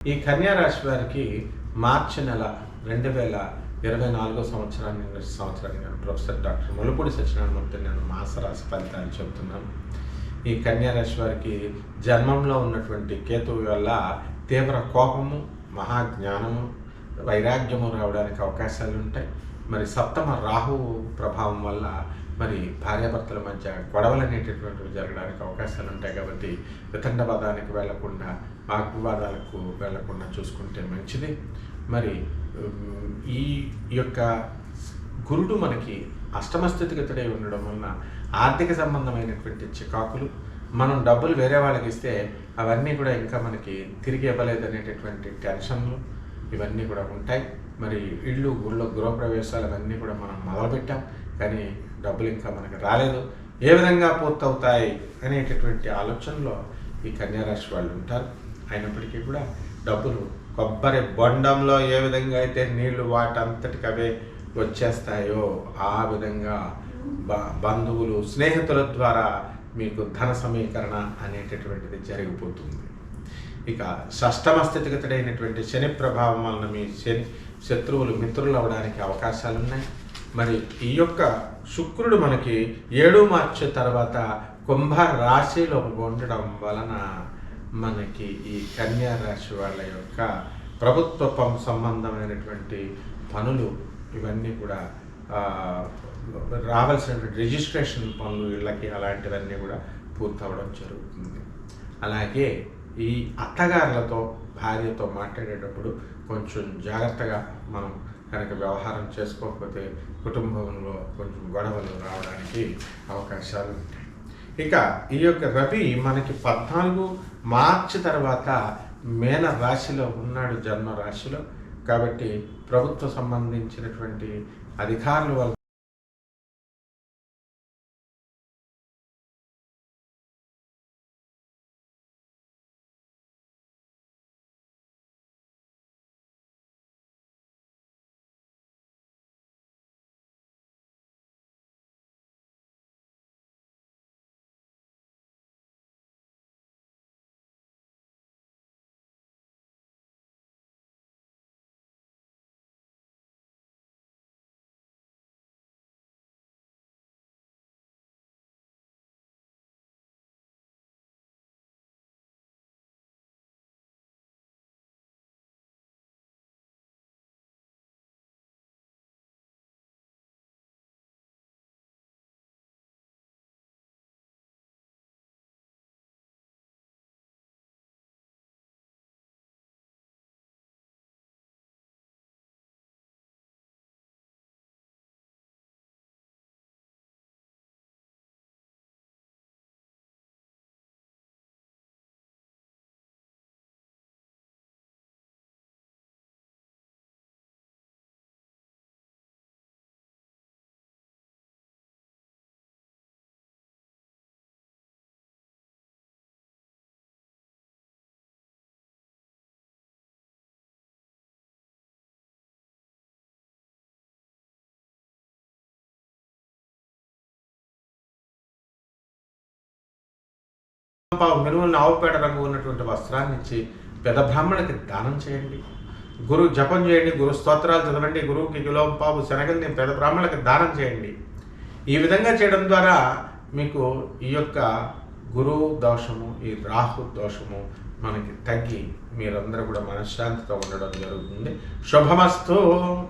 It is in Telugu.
ఈ కన్యా రాశి వారికి మార్చి నెల రెండు వేల ఇరవై నాలుగో సంవత్సరాన్ని సంవత్సరాన్ని నేను ప్రొఫెసర్ డాక్టర్ ములుపూడి సత్యనారాయణమూర్తి నేను మాస రాశి ఫలితాలు చెబుతున్నాను ఈ కన్యా రాశి వారికి జన్మంలో ఉన్నటువంటి కేతువు వల్ల తీవ్ర కోపము మహాజ్ఞానము వైరాగ్యము రావడానికి అవకాశాలు ఉంటాయి. మరి సప్తమ రాహువు ప్రభావం వల్ల మరి భార్యాభర్తల మధ్య గొడవలు అనేటటువంటివి జరగడానికి అవకాశాలు ఉంటాయి కాబట్టి వితండవాదానికి వెళ్ళకుండా వాగ్వివాదాలకు వెళ్ళకుండా చూసుకుంటే మంచిది. మరి ఈ యొక్క గురుడు మనకి అష్టమస్థితిగతుడై ఉండడం వలన ఆర్థిక సంబంధమైనటువంటి చికాకులు మనం డబ్బులు వేరే వాళ్ళకి ఇస్తే అవన్నీ కూడా ఇంకా మనకి తిరిగి ఇవ్వలేదు అనేటటువంటి టెన్షన్లు ఇవన్నీ కూడా ఉంటాయి. మరి ఇళ్ళు ఊళ్ళో గృహప్రవేశాలు అవన్నీ కూడా మనం మొదలుపెట్టాం. కానీ డబ్బులు ఇంకా మనకు రాలేదు. ఏ విధంగా పూర్తవుతాయి అనేటటువంటి ఆలోచనలో ఈ కన్యారాశి వాళ్ళు ఉంటారు. అయినప్పటికీ కూడా డబ్బులు కొబ్బరి బొండంలో ఏ విధంగా అయితే నీళ్ళు వాటంతటికి అవే వచ్చేస్తాయో ఆ విధంగా బంధువులు స్నేహితుల ద్వారా మీకు ధన సమీకరణ అనేటటువంటిది జరిగిపోతుంది. ఇక షష్టమ స్థితిగతుడైనటువంటి శని ప్రభావం వలన మీ శని శత్రువులు మిత్రులు అవడానికి అవకాశాలు ఉన్నాయి మరి ఈ యొక్క శుక్రుడు మనకి ఏడు మార్చి తర్వాత కుంభ రాశిలో ఉండడం వలన మనకి ఈ కన్యా రాశి వాళ్ళ యొక్క ప్రభుత్వ పం- సంబంధమైనటువంటి పనులు ఇవన్నీ కూడా రావాల్సినటువంటి రిజిస్ట్రేషన్ పనులు ఇళ్ళకి అలాంటివన్నీ కూడా పూర్తవడం జరుగుతుంది. అలాగే ఈ అత్తగారులతో భార్యతో మాట్లాడేటప్పుడు కొంచెం జాగ్రత్తగా మనం కనుక వ్యవహారం చేసుకోకపోతే కుటుంబంలో కొంచెం గొడవలు రావడానికి అవకాశాలు ఉంటాయి. ఇక ఈ యొక్క రవి మనకి పద్నాలుగు మార్చి తర్వాత మేన రాశిలో ఉన్నాడు జన్మ రాశిలో. కాబట్టి ప్రభుత్వ సంబంధించినటువంటి అధికారుల వల్ల పావు మినుములను ఆవుపేట రంగు ఉన్నటువంటి వస్త్రాన్ని ఇచ్చి పెద బ్రాహ్మణులకి దానం చేయండి. గురు జపం చేయండి గురు స్తోత్రాలు చదవండి గురువుకి కిలోం పావు శనగల్ని పెద బ్రాహ్మణులకి దానం చేయండి. ఈ విధంగా చేయడం ద్వారా మీకు ఈ యొక్క గురువు దోషము ఈ రాహు దోషము మనకి తగ్గి మీరందరూ కూడా మనశ్శాంతితో ఉండడం జరుగుతుంది. శుభమస్తు.